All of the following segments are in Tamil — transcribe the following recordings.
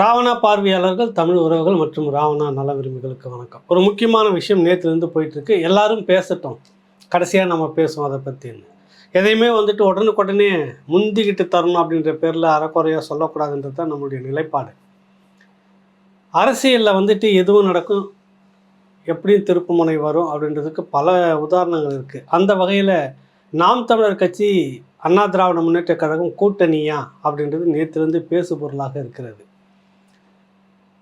ராவணா பார்வையாளர்கள் தமிழ் உறவுகள் மற்றும் ராவணா நல விரும்பிகளுக்கு வணக்கம். ஒரு முக்கியமான விஷயம் நேற்றுலேருந்து போயிட்டுருக்கு. எல்லாரும் பேசட்டும். கடைசியாக நம்ம பேசுவோம் அதை பற்றின்னு எதையுமே வந்துட்டு உடனுக்குடனே முந்திக்கிட்டு தரணும் அப்படின்ற பேரில் அறக்குறையாக சொல்லக்கூடாதுன்றது தான் நம்மளுடைய நிலைப்பாடு. அரசியலில் வந்துட்டு எதுவும் நடக்கும் எப்படியும் திருப்புமுனை வரும் அப்படின்றதுக்கு பல உதாரணங்கள் இருக்குது அந்த வகையில் நாம் தமிழர் கட்சி அண்ணா திராவிட முன்னேற்ற கழகம் கூட்டணியா அப்படின்றது நேற்றிலிருந்து பேசு பொருளாக இருக்கிறது.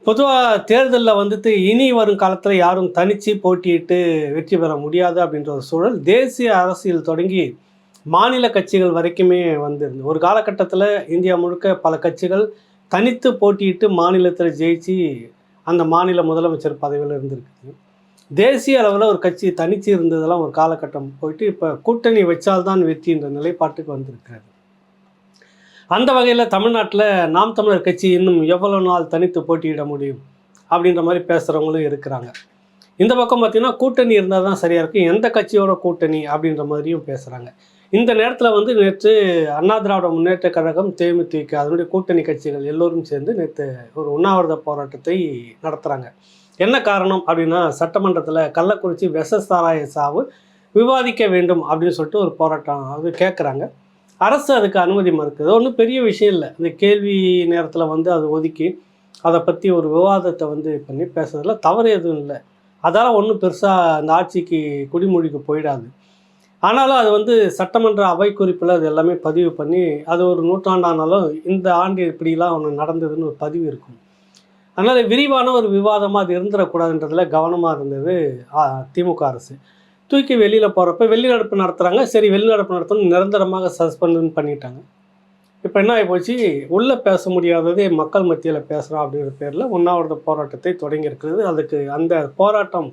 பொதுவாக தேர்தலில் வந்துட்டு இனி வரும் காலத்தில் யாரும் தனித்து போட்டியிட்டு வெற்றி பெற முடியாது அப்படின்ற ஒரு சூழல் தேசிய அரசியல் தொடங்கி மாநில கட்சிகள் வரைக்குமே வந்திருந்து ஒரு காலகட்டத்தில் இந்தியா முழுக்க பல கட்சிகள் தனித்து போட்டியிட்டு மாநிலத்தில் ஜெயிச்சு அந்த மாநில முதலமைச்சர் பதவியில் இருந்திருக்குது தேசிய அளவில் ஒரு கட்சி தனித்து இருந்ததெல்லாம் ஒரு காலகட்டம் போயிட்டு இப்போ கூட்டணி வச்சால்தான் வெற்றின்ற நிலைப்பாட்டுக்கு வந்திருக்கிறது. அந்த வகையில் தமிழ்நாட்டில் நாம் தமிழர் கட்சி இன்னும் எவ்வளோ நாள் தனித்து போட்டியிட முடியும் அப்படின்ற மாதிரி பேசுகிறவங்களும் இருக்கிறாங்க. இந்த பக்கம் பார்த்தீங்கன்னா கூட்டணி இருந்தால் தான் சரியாக இருக்கும். எந்த கட்சியோட கூட்டணி அப்படின்ற மாதிரியும் பேசுகிறாங்க இந்த நேரத்தில் வந்து நேற்று அண்ணா திராவிட முன்னேற்ற கழகம் தேமுதிக அதனுடைய கூட்டணி கட்சிகள் எல்லோரும் சேர்ந்து நேற்று ஒரு உண்ணாவிரத போராட்டத்தை நடத்துகிறாங்க என்ன காரணம் அப்படின்னா சட்டமன்றத்தில் கள்ளக்குறிச்சி விஷ சாராய சாவு விவாதிக்க வேண்டும் அப்படின்னு சொல்லிட்டு ஒரு போராட்டம் அது கேட்குறாங்க அரசு அதுக்கு அனுமதி மறுக்குது. ஒன்றும் பெரிய விஷயம் இல்லை. இந்த கேள்வி நேரத்தில் வந்து அதை ஒதுக்கி அதை பற்றி ஒரு விவாதத்தை வந்து பண்ணி பேசுறதுல தவறு எதுவும் இல்லை. அதால் ஒன்றும் பெருசாக அந்த ஆட்சிக்கு குடிமொழிக்கு போயிடாது. ஆனாலும் அது வந்து சட்டமன்ற அவை குறிப்பில் அது எல்லாமே பதிவு பண்ணி அது ஒரு நூற்றாண்டானாலும் இந்த ஆண்டு இப்படிலாம் ஒன்று நடந்ததுன்னு ஒரு பதிவு இருக்கும். அதனால் விரிவான ஒரு விவாதமாக அது இருந்துடக்கூடாதுன்றதில் கவனமாக இருந்தது திமுக அரசு. தூக்கி வெளியில் போகிறப்ப வெளிநடப்பு நடத்துகிறாங்க சரி வெளிநடப்பு நடத்தணும். நிரந்தரமாக சஸ்பெண்ட் பண்ணிட்டாங்க. இப்போ என்ன ஆகி போச்சு? உள்ளே பேச முடியாததே மக்கள் மத்தியில் பேசுகிறோம் அப்படிங்கிற பேரில் உண்ணாவிரத போராட்டத்தை தொடங்கியிருக்கிறது அதுக்கு அந்த போராட்டம்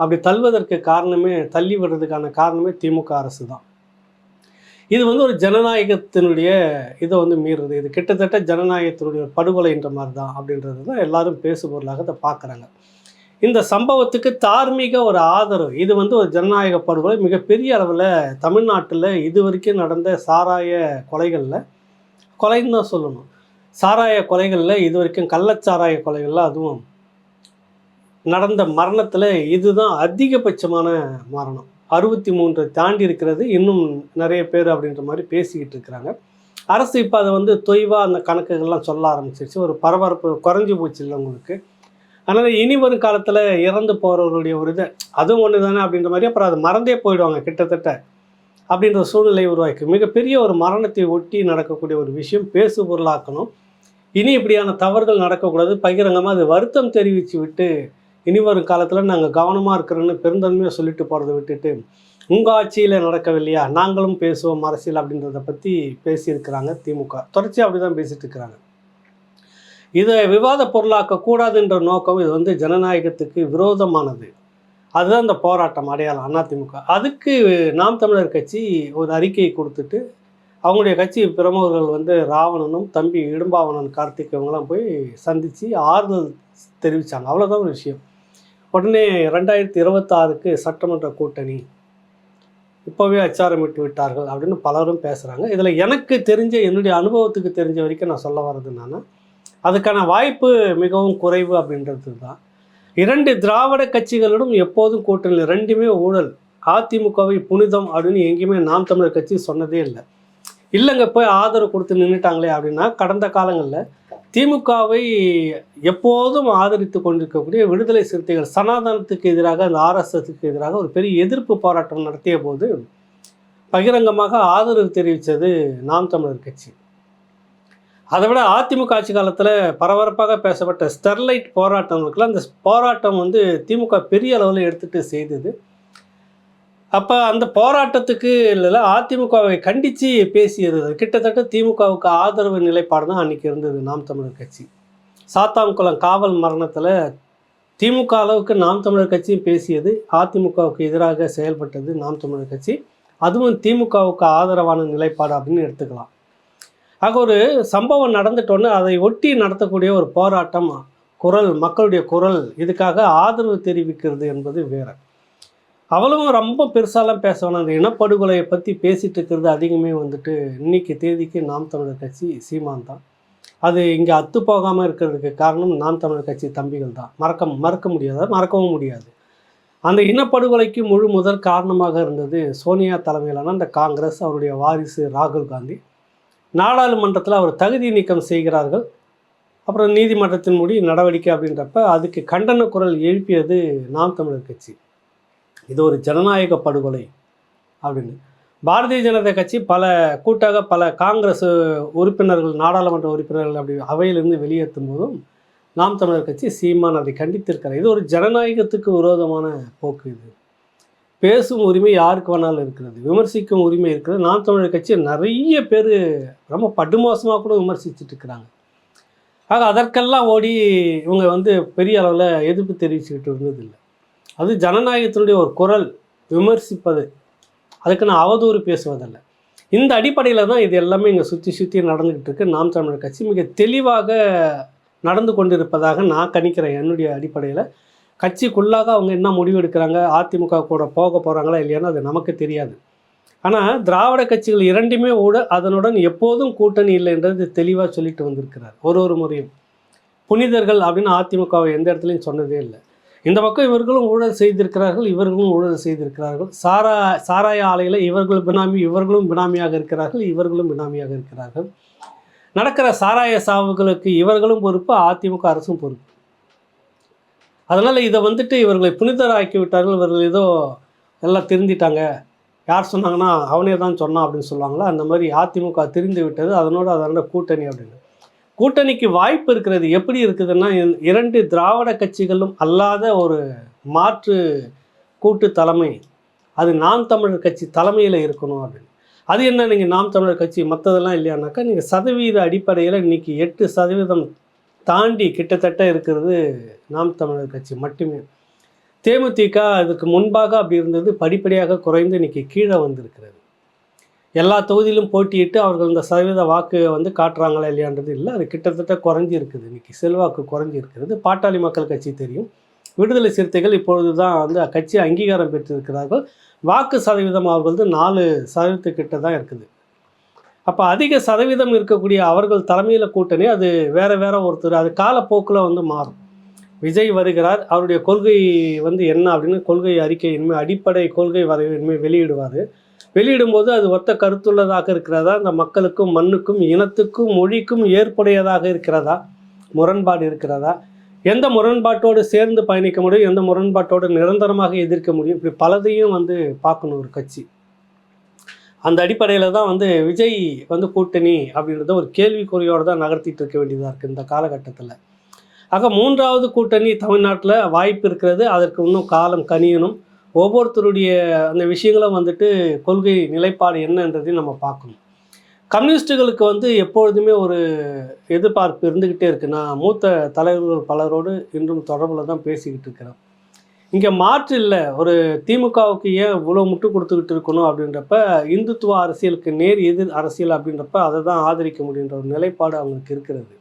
அப்படி தள்ளுவதற்கு காரணமே தள்ளி விடுறதுக்கான காரணமே திமுக அரசு தான். இது வந்து ஒரு ஜனநாயகத்தினுடைய இதை வந்து மீறுது. இது கிட்டத்தட்ட ஜனநாயகத்தினுடைய படுகொலைன்ற மாதிரி தான் அப்படின்றது தான் எல்லாரும் பேசுபொருளாக அதை பார்க்குறாங்க. இந்த சம்பவத்துக்கு தார்மீக ஒரு ஆதரவு. இது வந்து ஒரு ஜனநாயக படுகொலை. மிகப்பெரிய அளவில் தமிழ்நாட்டில் இது வரைக்கும் நடந்த சாராய கொலைகளில் கொலைன்னு தான் சொல்லணும். சாராய கொலைகளில் இது வரைக்கும் கள்ளச்சாராய கொலைகளில் அதுவும் நடந்த மரணத்தில் இதுதான் அதிகபட்சமான மரணம். அறுபத்தி மூன்று தாண்டி இருக்கிறது. இன்னும் நிறைய பேர் அப்படின்ற மாதிரி பேசிக்கிட்டு இருக்கிறாங்க. அரசு இப்போ அதை வந்து தொய்வாக அந்த கணக்குகள்லாம் சொல்ல ஆரம்பிச்சிருச்சு. ஒரு பரபரப்பு குறைஞ்சி போச்சு இல்லை உங்களுக்கு. அதனால் இனி வரும் காலத்தில் இறந்து போகிறவருடைய ஒரு இதை அதுவும் ஒன்று தானே அப்படின்ற மாதிரி அப்புறம் அது மறந்தே போயிடுவாங்க கிட்டத்தட்ட அப்படின்ற சூழ்நிலை உருவாக்கி மிகப்பெரிய ஒரு மரணத்தை ஒட்டி நடக்கக்கூடிய ஒரு விஷயம் பேசு பொருளாக்கணும். இனி இப்படியான தவறுகள் நடக்கக்கூடாது. பகிரங்கமாக அது வருத்தம் தெரிவித்து விட்டு இனி வரும் காலத்தில் நாங்கள் கவனமாக இருக்கிறோன்னு பெருந்தன்மையாக சொல்லிட்டு போகிறத விட்டுட்டு உங்கள் ஆட்சியில் நடக்கவில்லையா? நாங்களும் பேசுவோம் அரசியல் அப்படின்றத பற்றி பேசியிருக்கிறாங்க திமுக. தொடர்ச்சியாக அப்படி தான் பேசிகிட்டு இருக்கிறாங்க. இதை விவாத பொருளாக்க கூடாதுன்ற நோக்கம் இது வந்து ஜனநாயகத்துக்கு விரோதமானது. அதுதான் இந்த போராட்டம் அடையாளம் அதிமுக. அதுக்கு நாம் தமிழர் கட்சி ஒரு அறிக்கையை கொடுத்துட்டு அவங்களுடைய கட்சி பிரமுகர்கள் வந்து ராவணனும் தம்பி இடும்பாவணன் கார்த்திக் இவங்கெல்லாம் போய் சந்தித்து ஆறுதல் தெரிவித்தாங்க அவ்வளோதான் ஒரு விஷயம். உடனே ரெண்டாயிரத்தி இருபத்தாறுக்கு சட்டமன்ற கூட்டணி. இப்போவே அச்சாரமிட்டு விட்டார்கள் அப்படின்னு பலரும் பேசுகிறாங்க இதில் எனக்கு தெரிஞ்ச என்னுடைய அனுபவத்துக்கு தெரிஞ்ச வரைக்கும் நான் சொல்ல வர்றது என்னன்னா அதுக்கான வாய்ப்பு மிகவும் குறைவு அப்படின்றது தான் இரண்டு திராவிட கட்சிகளிடம் எப்போதும் கூட்டணி ரெண்டுமே ஊழல். அதிமுகவை புனிதம் அப்படின்னு எங்கேயுமே நாம் தமிழர் கட்சி சொன்னதே இல்லை. இல்லைங்க போய் ஆதரவு கொடுத்து நின்றுட்டாங்களே அப்படின்னா கடந்த காலங்களில் திமுகவை எப்போதும் ஆதரித்து கொண்டிருக்கக்கூடிய விடுதலை சிறுத்தைகள் சனாதனத்துக்கு எதிராக அந்த ஆர்எஸ்எஸ்க்கு எதிராக ஒரு பெரிய எதிர்ப்பு போராட்டம் நடத்திய போது பகிரங்கமாக ஆதரவு தெரிவித்தது நாம் தமிழர் கட்சி. அதை விட அதிமுக ஆட்சி காலத்தில் பரபரப்பாக பேசப்பட்ட ஸ்டெர்லைட் போராட்டம் அந்த போராட்டம் வந்து திமுக பெரிய அளவில் எடுத்துகிட்டு செய்தது. அப்போ அந்த போராட்டத்துக்கு இல்லை அதிமுகவை கண்டித்து பேசியது. கிட்டத்தட்ட திமுகவுக்கு ஆதரவு நிலைப்பாடு தான் அன்றைக்கி இருந்தது நாம் தமிழர் கட்சி. சாத்தான்குளம் காவல் மரணத்தில் திமுக அளவுக்கு நாம் தமிழர் கட்சியும் பேசியது. அதிமுகவுக்கு எதிராக செயல்பட்டது நாம் தமிழர் கட்சி. அதுவும் திமுகவுக்கு ஆதரவான நிலைப்பாடு அப்படின்னு எடுத்துக்கலாம். ஆக ஒரு சம்பவம் நடந்துட்டோன்னு அதை ஒட்டி நடத்தக்கூடிய ஒரு போராட்டம் குரல் மக்களுடைய குரல் இதுக்காக ஆதரவு தெரிவிக்கிறது என்பது வேற. அவளும் ரொம்ப பெருசாலாம் பேச வேணாம். அந்த இனப்படுகொலையை பற்றி பேசிகிட்டு இருக்கிறது அதிகமே வந்துட்டு இன்னைக்கு தேதிக்கு நாம் தமிழர் கட்சி சீமான் தான். அது இங்கே அத்து போகாமல் இருக்கிறதுக்கு காரணம் நாம் தமிழர் கட்சி தம்பிகள் தான். மறக்க மறக்க முடியாத? மறக்கவும் முடியாது. அந்த இனப்படுகொலைக்கு முழு முதல் காரணமாக இருந்தது சோனியா தலைமையிலான அந்த காங்கிரஸ் அவருடைய வாரிசு ராகுல் காந்தி. நாடாளுமன்றத்தில் அவர் தகுதி நீக்கம் செய்கிறார்கள். அப்புறம் நீதிமன்றத்தின் முடி நடவடிக்கை அப்படின்றப்ப அதுக்கு கண்டன குரல் எழுப்பியது நாம் தமிழர் கட்சி. இது ஒரு ஜனநாயக படுகொலை அப்படின்னு. பாரதிய ஜனதா கட்சி பல கூட்டாக பல காங்கிரஸ் உறுப்பினர்கள் நாடாளுமன்ற உறுப்பினர்கள் அப்படி அவையிலிருந்து வெளியேற்றும் போதும் நாம் தமிழர் கட்சி சீமான் அதை கண்டித்திருக்கிறார். இது ஒரு ஜனநாயகத்துக்கு விரோதமான போக்கு இது. பேசும் உரிமை யாருக்கு வேணாலும் இருக்கிறது. விமர்சிக்கும் உரிமை இருக்கிறது. நாம் தமிழர் கட்சி நிறைய பேர் ரொம்ப படுமோசமாக கூட விமர்சிச்சுட்டு இருக்கிறாங்க. ஆக அதற்கெல்லாம் ஓடி இவங்க வந்து பெரிய அளவில் எதிர்ப்பு தெரிவிச்சுக்கிட்டு இருந்ததில்லை. அது ஜனநாயகத்தினுடைய ஒரு குரல். விமர்சிப்பது. அதுக்கு நான் அவதூறு பேசுவதல்ல. இந்த அடிப்படையில் தான் இது எல்லாமே இங்கே சுற்றி சுற்றி நடந்துக்கிட்டு இருக்கு. நாம் தமிழர் கட்சி மிக தெளிவாக நடந்து கொண்டிருப்பதாக நான் கணிக்கிறேன் என்னுடைய அடிப்படையில். கட்சிக்குள்ளாக அவங்க என்ன முடிவு எடுக்கிறாங்க? அதிமுக கூட போக போகிறாங்களா இல்லையான்னு அது நமக்கு தெரியாது. ஆனால் திராவிட கட்சிகள் இரண்டுமே கூட அதனுடன் எப்போதும் கூட்டணி இல்லை என்றது தெளிவாக சொல்லிட்டு வந்திருக்கிறார். ஒரு ஒரு முறையும். புனிதர்கள் அப்படின்னு அதிமுகவை எந்த இடத்துலையும் சொன்னதே இல்லை. இந்த பக்கம் இவர்களும் ஊழல் செய்திருக்கிறார்கள் இவர்களும் ஊழல் செய்திருக்கிறார்கள். சாரா சாராய ஆலையில் இவர்கள் பினாமி இவர்களும் பினாமியாக இருக்கிறார்கள் இவர்களும் பினாமியாக இருக்கிறார்கள். நடக்கிற சாராய சாவுகளுக்கு இவர்களும் பொறுப்பு அதிமுக அரசும் பொறுப்பு. அதனால் இதை வந்துட்டு இவர்களை புனிதராக்கி விட்டார்கள் இவர்கள் ஏதோ எல்லாம் திருந்திட்டாங்க. யார் சொன்னாங்கன்னா அவனே தான் சொன்னான் அப்படின்னு சொல்லுவாங்களா? அந்த மாதிரி அதிமுக திரிந்து விட்டது. அதனோட அதனோட கூட்டணி அப்படின்னு. கூட்டணிக்கு வாய்ப்பு இருக்கிறது எப்படி இருக்குதுன்னா இரண்டு திராவிட கட்சிகளும் அல்லாத ஒரு மாற்று கூட்டு தலைமை. அது நாம் தமிழர் கட்சி தலைமையில் இருக்கணும் அப்படின்னு. அது என்ன நீங்கள் நாம் தமிழர் கட்சி மற்றதெல்லாம் இல்லையானாக்கா நீங்கள் சதவீத அடிப்படையில் இன்னைக்கு எட்டு சதவீதம் தாண்டி கிட்டத்தட்ட இருக்கிறது நாம் தமிழர் கட்சி மட்டுமே. தேமுதிக அதுக்கு முன்பாக அப்படி இருந்தது படிப்படியாக குறைந்து இன்னைக்கு கீழே வந்திருக்கிறது. எல்லா தொகுதியிலும் போட்டியிட்டு அவர்கள் இந்த சதவீத வாக்கு வந்து காட்டுறாங்களா இல்லையான்றது இல்லை. அது கிட்டத்தட்ட குறைஞ்சி இருக்குது இன்றைக்கி செல்வாக்கு குறைஞ்சி இருக்கிறது பாட்டாளி மக்கள் கட்சி தெரியும். விடுதலை சிறுத்தைகள் இப்பொழுது தான் வந்து கட்சி அங்கீகாரம் பெற்றிருக்கிறார்கள். வாக்கு சதவீதம் அவர்களது நாலு சதவீதத்துக்கிட்ட தான் இருக்குது. அப்போ அதிக சதவீதம் இருக்கக்கூடிய அவர்கள் தலைமையில் கூட்டணி அது வேறு வேற ஒருத்தர் அது காலப்போக்கில் வந்து மாறும். விஜய் வருகிறார் அவருடைய கொள்கை வந்து என்ன அப்படின்னு கொள்கை அறிக்கை இனிமேல் அடிப்படை கொள்கை வரைவின்மை வெளியிடுவார். வெளியிடும்போது அது ஒத்த கருத்துள்ளதாக இருக்கிறதா? இந்த மக்களுக்கும் மண்ணுக்கும் இனத்துக்கும் மொழிக்கும் ஏற்புடையதாக இருக்கிறதா? முரண்பாடு இருக்கிறதா? எந்த முரண்பாட்டோடு சேர்ந்து பயணிக்க முடியும்? எந்த முரண்பாட்டோடு நிரந்தரமாக எதிர்க்க முடியும்? இப்படி பலதையும் வந்து பார்க்கணும் ஒரு கட்சி. அந்த அடிப்படையில் தான் வந்து விஜய் வந்து கூட்டணி அப்படின்றத ஒரு கேள்விக்குறியோடு தான் நகர்த்திட்டு இருக்க வேண்டியதாக இருக்குது இந்த காலகட்டத்தில். ஆக மூன்றாவது கூட்டணி தமிழ்நாட்டில் வாய்ப்பு இருக்கிறது. அதற்கு இன்னும் காலம் கனியணும். ஒவ்வொருத்தருடைய அந்த விஷயங்களும் வந்துட்டு கொள்கை நிலைப்பாடு என்னன்றதையும் நம்ம பார்க்கணும். கம்யூனிஸ்ட்டுகளுக்கு வந்து எப்பொழுதுமே ஒரு எதிர்பார்ப்பு இருந்துக்கிட்டே இருக்குது நான் மூத்த தலைவர்கள் பலரோடு இன்றும் தொடர்பில் தான் பேசிக்கிட்டு இருக்கிறேன். இங்கே மாற்று இல்லை. ஒரு திமுகவுக்கு ஏன் இவ்வளோ முட்டு கொடுத்துக்கிட்டு இருக்கணும் அப்படின்றப்ப இந்துத்துவ அரசியலுக்கு நேர் எதிர் அரசியல் அப்படின்றப்ப அதை தான் ஆதரிக்க முடியுன்ற ஒரு நிலைப்பாடு அவங்களுக்கு இருக்கிறது.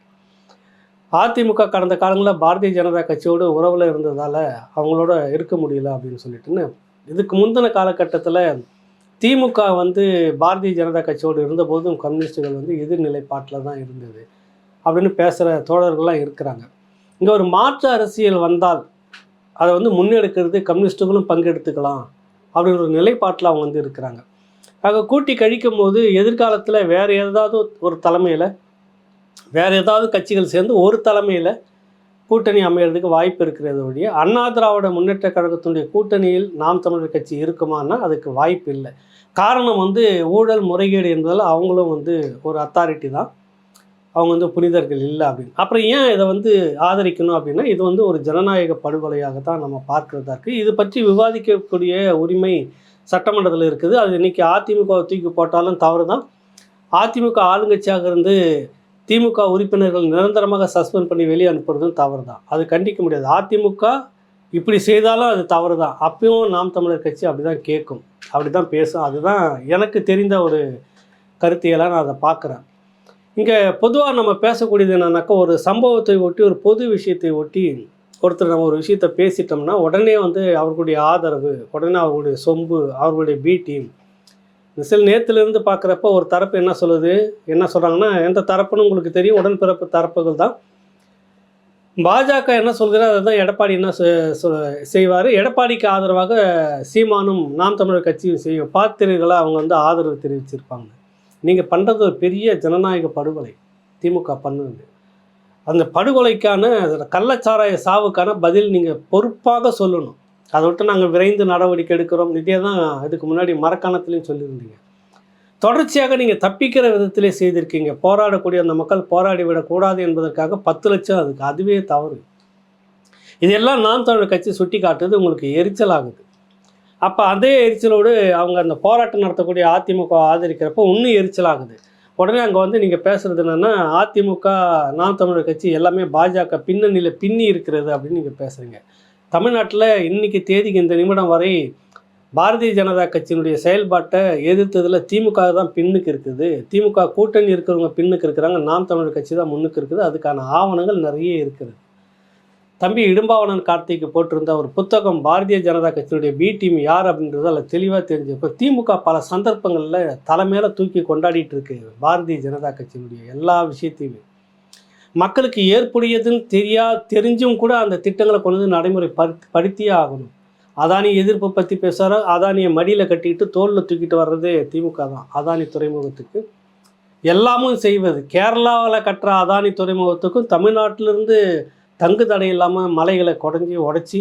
அதிமுக கடந்த காலங்களில் பாரதிய ஜனதா கட்சியோடு உறவில் இருந்ததால் அவங்களோட இருக்க முடியல அப்படின்னு சொல்லிட்டுன்னு இதுக்கு முந்தின காலகட்டத்தில் திமுக வந்து பாரதிய ஜனதா கட்சியோடு இருந்தபோதும் கம்யூனிஸ்டுகள் வந்து எதிர்நிலைப்பாட்டில் தான் இருந்தது அப்படின்னு பேசுகிற தோழர்கள்லாம் இருக்கிறாங்க. இங்கே ஒரு மாற்று அரசியல் வந்தால் அதை வந்து முன்னெடுக்கிறது கம்யூனிஸ்ட்டுகளும் பங்கெடுத்துக்கலாம் அப்படின்ற ஒரு நிலைப்பாட்டில் அவங்க வந்து இருக்கிறாங்க. ஆக கூட்டி கழிக்கும் போது எதிர்காலத்தில் வேறு ஏதாவது ஒரு தலைமையில் வேறு ஏதாவது கட்சிகள் சேர்ந்து ஒரு தலைமையில் கூட்டணி அமையிறதுக்கு வாய்ப்பு இருக்கிறது ஒழிய அண்ணா திராவிட முன்னேற்ற கழகத்தினுடைய கூட்டணியில் நாம் தமிழர் கட்சி இருக்குமானா அதுக்கு வாய்ப்பு இல்லை. காரணம் வந்து ஊழல் முறைகேடு என்பதால் அவங்களும் வந்து ஒரு அத்தாரிட்டி தான். அவங்க வந்து புனிதர்கள் இல்லை அப்படின்னு. அப்புறம் ஏன் இதை வந்து ஆதரிக்கணும் அப்படின்னா இது வந்து ஒரு ஜனநாயக படுகொலையாக தான் நம்ம பார்க்குறதா இருக்குது இது பற்றி விவாதிக்கக்கூடிய உரிமை சட்டமன்றத்தில் இருக்குது. அது இன்னைக்கு அதிமுக தூக்கி போட்டாலும் தவறு தான் அதிமுக ஆளுங்கட்சியாக இருந்து திமுக உறுப்பினர்கள் நிரந்தரமாக சஸ்பெண்ட் பண்ணி வெளியே அனுப்புறதும் தவறு தான் அது கண்டிக்க முடியாது. அதிமுக இப்படி செய்தாலும் அது தவறு தான் அப்பயும் நாம் தமிழர் கட்சி அப்படி தான் கேட்கும். அப்படி தான் பேசும். அதுதான் எனக்கு தெரிந்த ஒரு கருத்தியெல்லாம் நான் அதை பார்க்குறேன். இங்கே பொதுவாக நம்ம பேசக்கூடியது என்னன்னாக்கா ஒரு சம்பவத்தை ஒட்டி ஒரு பொது விஷயத்தை ஒட்டி ஒருத்தர் நம்ம ஒரு விஷயத்த பேசிட்டோம்னா உடனே வந்து அவர்களுடைய ஆதரவு உடனே அவர்களுடைய சொம்பு அவர்களுடைய பி டீம் சில நேரத்துலேருந்து பார்க்குறப்ப ஒரு தரப்பு என்ன சொல்லுது? என்ன சொல்கிறாங்கன்னா எந்த தரப்புன்னு உங்களுக்கு தெரியும் உடன்பிறப்பு தரப்புகள் தான். பாஜக என்ன சொல்கிறார்? அதுதான் எடப்பாடி என்ன செய்வார். எடப்பாடிக்கு ஆதரவாக சீமானும் நாம் தமிழர் கட்சியும் செய்யும். பார்த்தீர்களா அவங்க வந்து ஆதரவு தெரிவிச்சிருப்பாங்க. நீங்கள் பண்ணுறது ஒரு பெரிய ஜனநாயக படுகொலை திமுக பண்ணுது. அந்த படுகொலைக்கான கள்ளச்சாராய சாவுக்கான பதில் நீங்கள் பொறுப்பாக சொல்லணும். அதை விட்டு நாங்கள் விரைந்து நடவடிக்கை எடுக்கிறோம். இதே தான் இதுக்கு முன்னாடி மரக்காணத்துலேயும் சொல்லியிருந்தீங்க. தொடர்ச்சியாக நீங்கள் தப்பிக்கிற விதத்திலே செய்திருக்கீங்க. போராடக்கூடிய அந்த மக்கள் போராடி விடக்கூடாது என்பதற்காக பத்து லட்சம் அதுக்கு அதுவே தவறு. இதெல்லாம் நாம் தமிழர் கட்சி சுட்டி காட்டுறது உங்களுக்கு எரிச்சல் ஆகுது அப்போ அதே எரிச்சலோடு அவங்க அந்த போராட்டம் நடத்தக்கூடிய அதிமுக ஆதரிக்கிறப்போ இன்னும் எரிச்சல் ஆகுது. உடனே அங்கே வந்து நீங்கள் பேசுகிறது என்னென்னா அதிமுக நாம் தமிழர் கட்சி எல்லாமே பாஜக பின்னணியில் பின்னி இருக்கிறது அப்படின்னு நீங்கள் பேசுகிறீங்க தமிழ்நாட்டில் இன்றைக்கி தேதிக்கு இந்த நிமிடம் வரை பாரதிய ஜனதா கட்சியினுடைய செயல்பாட்டை எதிர்த்ததில் திமுக தான் பின்னுக்கு இருக்குது. திமுக கூட்டணி இருக்கிறவங்க பின்னுக்கு இருக்கிறாங்க. நாம் தமிழர் கட்சி தான் முன்னுக்கு இருக்குது. அதுக்கான ஆவணங்கள் நிறைய இருக்குது தம்பி இடும்பாவனன் கார்த்திக்கு போட்டிருந்த ஒரு புத்தகம் பாரதிய ஜனதா கட்சியினுடைய பி டீம் யார் அப்படின்றது அதில் தெளிவாக தெரிஞ்சு இப்போ திமுக பல சந்தர்ப்பங்களில் தலைமையில தூக்கி கொண்டாடிட்டு இருக்கு பாரதிய ஜனதா கட்சியினுடைய எல்லா விஷயத்தையுமே. மக்களுக்கு ஏற்புடையதுன்னு தெரியா தெரிஞ்சும் கூட அந்த திட்டங்களை கொண்டு வந்து நடைமுறை படுத்தியே ஆகணும். அதானி எதிர்ப்பு பற்றி பேசுகிற அதானியை மடியில் கட்டிக்கிட்டு தோளில் தூக்கிட்டு வர்றது திமுக தான் அதானி துறைமுகத்துக்கு. எல்லாமும் செய்வது. கேரளாவில் கட்டுற அதானி துறைமுகத்துக்கும் தமிழ்நாட்டிலிருந்து தங்கு தடை இல்லாமல் மலைகளை குடஞ்சி உடச்சி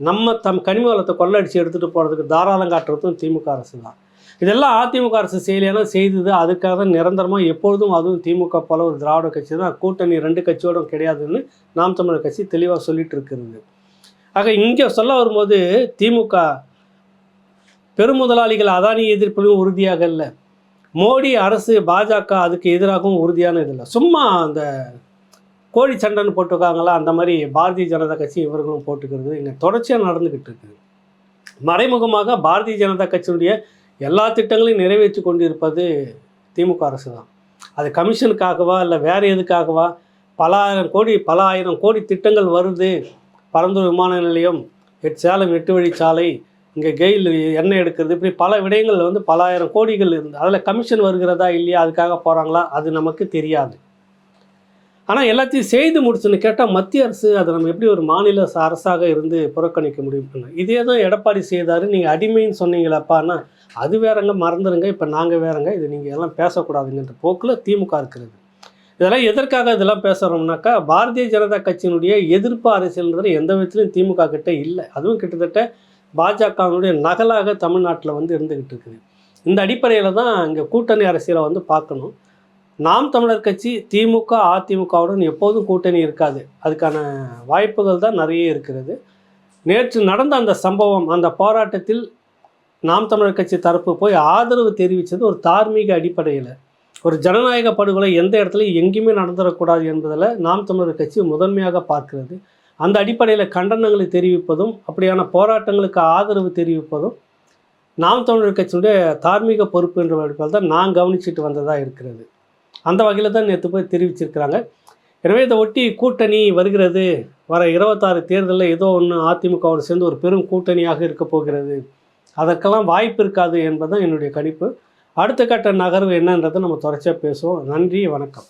நம்ம தம் கனிம வளத்தை கொள்ளடிச்சு எடுத்துகிட்டு போகிறதுக்கு தாராளம் காட்டுறதும் திமுக அரசு தான் இதெல்லாம் அதிமுக அரசு செய்யலையான செய்தது. அதுக்காக தான் நிரந்தரமாக எப்பொழுதும் அதுவும் திமுக போல ஒரு திராவிட கட்சி தான். கூட்டணி ரெண்டு கட்சியோடும் கிடையாதுன்னு நாம் தமிழர் கட்சி தெளிவாக சொல்லிட்டு இருக்கிறது. ஆக இங்கே சொல்ல வரும்போது திமுக பெருமுதலாளிகள் அதானி எதிர்ப்பிலும் உறுதியாக இல்லை. மோடி அரசு பாஜக அதுக்கு எதிராகவும் உறுதியான இதில்லை சும்மா அந்த கோழி சண்டைன்னு போட்டிருக்காங்களா அந்த மாதிரி பாரதிய ஜனதா கட்சி இவர்களும் போட்டுக்கிறது இங்கே தொடர்ச்சியாக நடந்துக்கிட்டு இருக்குது மறைமுகமாக பாரதிய ஜனதா கட்சியினுடைய எல்லா திட்டங்களையும் நிறைவேற்றி கொண்டிருப்பது திமுக அரசு தான். அது கமிஷனுக்காகவா இல்லை வேறு எதுக்காகவா? பல ஆயிரம் கோடி பல ஆயிரம் கோடி திட்டங்கள் வருது. பரந்தூர் விமான நிலையம் சேலம் எட்டு வழிச்சாலை இங்கே கெயில் எண்ணெய் எடுக்கிறது இப்படி பல விடயங்கள் வந்து பல ஆயிரம் கோடிகள் இருந்து அதில் கமிஷன் வருகிறதா இல்லையா அதுக்காக போகிறாங்களா அது நமக்கு தெரியாது. ஆனால் எல்லாத்தையும் செய்து முடிச்சுன்னு கேட்டால் மத்திய அரசு அதை நம்ம எப்படி ஒரு மாநில அரசாக இருந்து புறக்கணிக்க முடியும்? இதே தான் எடப்பாடி செய்தார். நீங்கள் அடிமைன்னு சொன்னீங்களாப்பான்னா அது வேறங்க மறந்துடுங்க இப்போ நாங்கள் வேறங்க. இது நீங்கள் எல்லாம் பேசக்கூடாதுங்கன்ற போக்கில் திமுக இருக்கிறது. இதெல்லாம் எதற்காக இதெல்லாம் பேசுகிறோம்னாக்கா பாரதிய ஜனதா கட்சியினுடைய எதிர்ப்பு அரசியல்ன்றது எந்த விதத்துலையும் திமுக கிட்டே இல்லை. அதுவும் கிட்டத்தட்ட பாஜகவினுடைய நகலாக தமிழ்நாட்டில் வந்து இருந்துக்கிட்டு இருக்குது. இந்த அடிப்படையில் தான் இங்கே கூட்டணி அரசியலை வந்து பார்க்கணும். நாம் தமிழர் கட்சி திமுக அதிமுகவுடன் எப்போதும் கூட்டணி இருக்காது. அதுக்கான வாய்ப்புகள் தான் நிறைய இருக்கிறது. நேற்று நடந்த அந்த சம்பவம் அந்த போராட்டத்தில் நாம் தமிழர் கட்சி தரப்பு போய் ஆதரவு தெரிவித்தது ஒரு தார்மீக அடிப்படையில். ஒரு ஜனநாயக படுகொலை எந்த இடத்துலையும் எங்கேயுமே நடந்துடக்கூடாது என்பதில் நாம் தமிழர் கட்சி முதன்மையாக பார்க்கிறது. அந்த அடிப்படையில் கண்டனங்களை தெரிவிப்பதும் அப்படியான போராட்டங்களுக்கு ஆதரவு தெரிவிப்பதும் நாம் தமிழர் கட்சியுடைய தார்மீக பொறுப்பு என்ற அடிப்படையில் தான் நான் கவனிச்சுட்டு வந்ததாக இருக்கிறது. அந்த வகையில் தான் நேற்று போய் தெரிவிச்சிருக்கிறாங்க. எனவே இதை ஒட்டி கூட்டணி வருகிறது. வர இருபத்தாறு தேர்தலில் ஏதோ ஒன்று அதிமுகவோடு சேர்ந்து ஒரு பெரும் கூட்டணியாக இருக்க போகிறது. அதற்கெல்லாம் வாய்ப்பு இருக்காது என்பதுதான் என்னுடைய கணிப்பு. அடுத்த கட்ட நகர்வு என்னன்றதை நம்ம தொடர்ச்சியாக பேசுவோம். நன்றி வணக்கம்.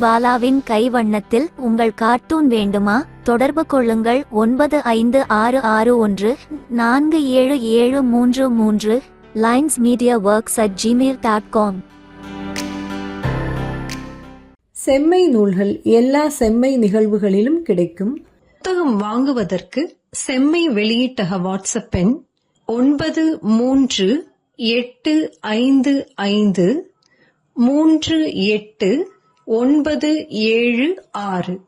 பாலாவின் கைவண்ணத்தில் உங்கள் கார்ட்டூன் வேண்டுமா? தொடர்பு கொள்ளுங்கள். ஒன்பது ஐந்து ஆறு ஆறு ஒன்று நான்கு ஏழு ஏழு மூன்று மூன்று lines media works at Gmail dot com செம்மை நூல்கள் எல்லா செம்மை நிகழ்வுகளிலும் கிடைக்கும். புத்தகம் வாங்குவதற்கு செம்மை வெளியீட்டக வாட்ஸ்அப் எண் ஒன்பது மூன்று எட்டு ஐந்து ஐந்து மூன்று எட்டு ஒன்பது ஏழு ஆறு.